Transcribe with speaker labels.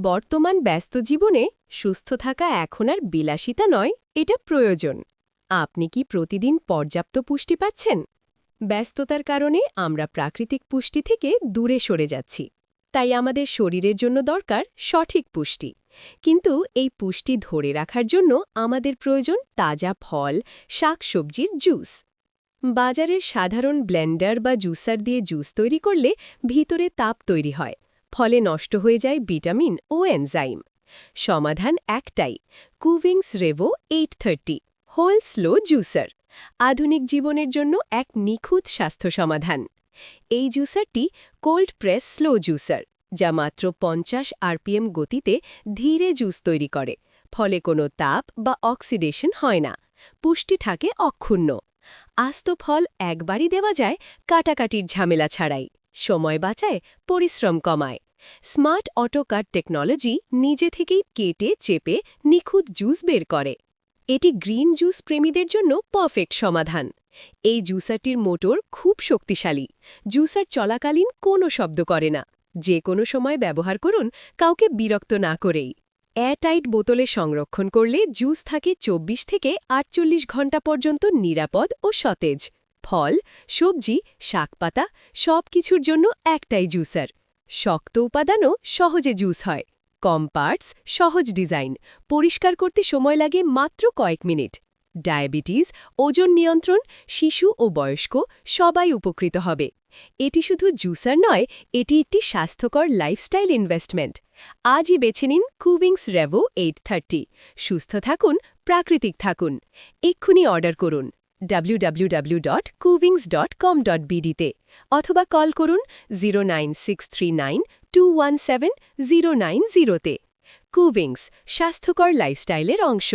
Speaker 1: বর্তমান ব্যস্ত জীবনে সুস্থ থাকা এখন আর বিলাসিতা নয়, এটা প্রয়োজন। আপনি কি প্রতিদিন পর্যাপ্ত পুষ্টি পাচ্ছেন? ব্যস্ততার কারণে আমরা প্রাকৃতিক পুষ্টি থেকে দূরে সরে যাচ্ছি। তাই আমাদের শরীরের জন্য দরকার সঠিক পুষ্টি। কিন্তু এই পুষ্টি ধরে রাখার জন্য আমাদের প্রয়োজন তাজা ফল, শাকসবজির জুস। বাজারের সাধারণ ব্লেন্ডার বা জুসার দিয়ে জুস তৈরি করলে ভিতরে তাপ তৈরি হয়। ফলে নষ্ট হয়ে যায় ভিটামিন ও এনজাইম। সমাধান একটাই, Kuvings Revo eight thirty whole slow juicer, আধুনিক জীবনের জন্য এক নিখুঁত স্বাস্থ্য সমাধান। এই জুসারটি কোল্ড প্রেস স্লো জুসার, যা মাত্র পঞ্চাশ আরপিএম গতিতে ধীরে জুস তৈরি করে, ফলে কোনো তাপ বা অক্সিডেশন হয় না, পুষ্টি থাকে অক্ষুণ্ণ। আস্ত ফল একবারই দেওয়া যায় কাটাকাটির ঝামেলা ছাড়াই। সময় বাঁচায়, পরিশ্রম কমায়। স্মার্ট অটো কাট টেকনোলজি নিজে থেকেই কেটে, চেপে, নিখুঁত জুস বের করে। এটি গ্রিন জুস প্রেমীদের জন্য পারফেক্ট সমাধান। এই জুসারটির মোটর খুব শক্তিশালী। জুসার চলাকালীন কোনো শব্দ করে না। যে কোনো সময় ব্যবহার করুন, কাউকে বিরক্ত না করেই। এয়ারটাইট বোতলে সংরক্ষণ করলে জুস থাকে ২৪ থেকে আটচল্লিশ ঘণ্টা পর্যন্ত নিরাপদ ও সতেজ। ফল, সবজি, শাকপাতা সব কিছুর জন্য একটাই জুসার। শক্ত উপাদানও সহজে জুস হয়। কম পার্টস, সহজ ডিজাইন। পরিষ্কার করতে সময় লাগে মাত্র কয়েক মিনিট। ডায়াবেটিস, ওজন নিয়ন্ত্রণ, শিশু ও বয়স্ক সবাই উপকৃত হবে। এটি শুধু জুসার নয়, এটি একটি স্বাস্থ্যকর লাইফস্টাইল ইনভেস্টমেন্ট। আজই বেছে নিন কুভিংস রেভো এইট সুস্থ থাকুন, প্রাকৃতিক থাকুন। এক্ষুনি অর্ডার করুন। www.cuvings.com.bd তে অথবা কল করুন জিরো তে। কুভিংস স্বাস্থ্যকর লাইফস্টাইলের অংশ।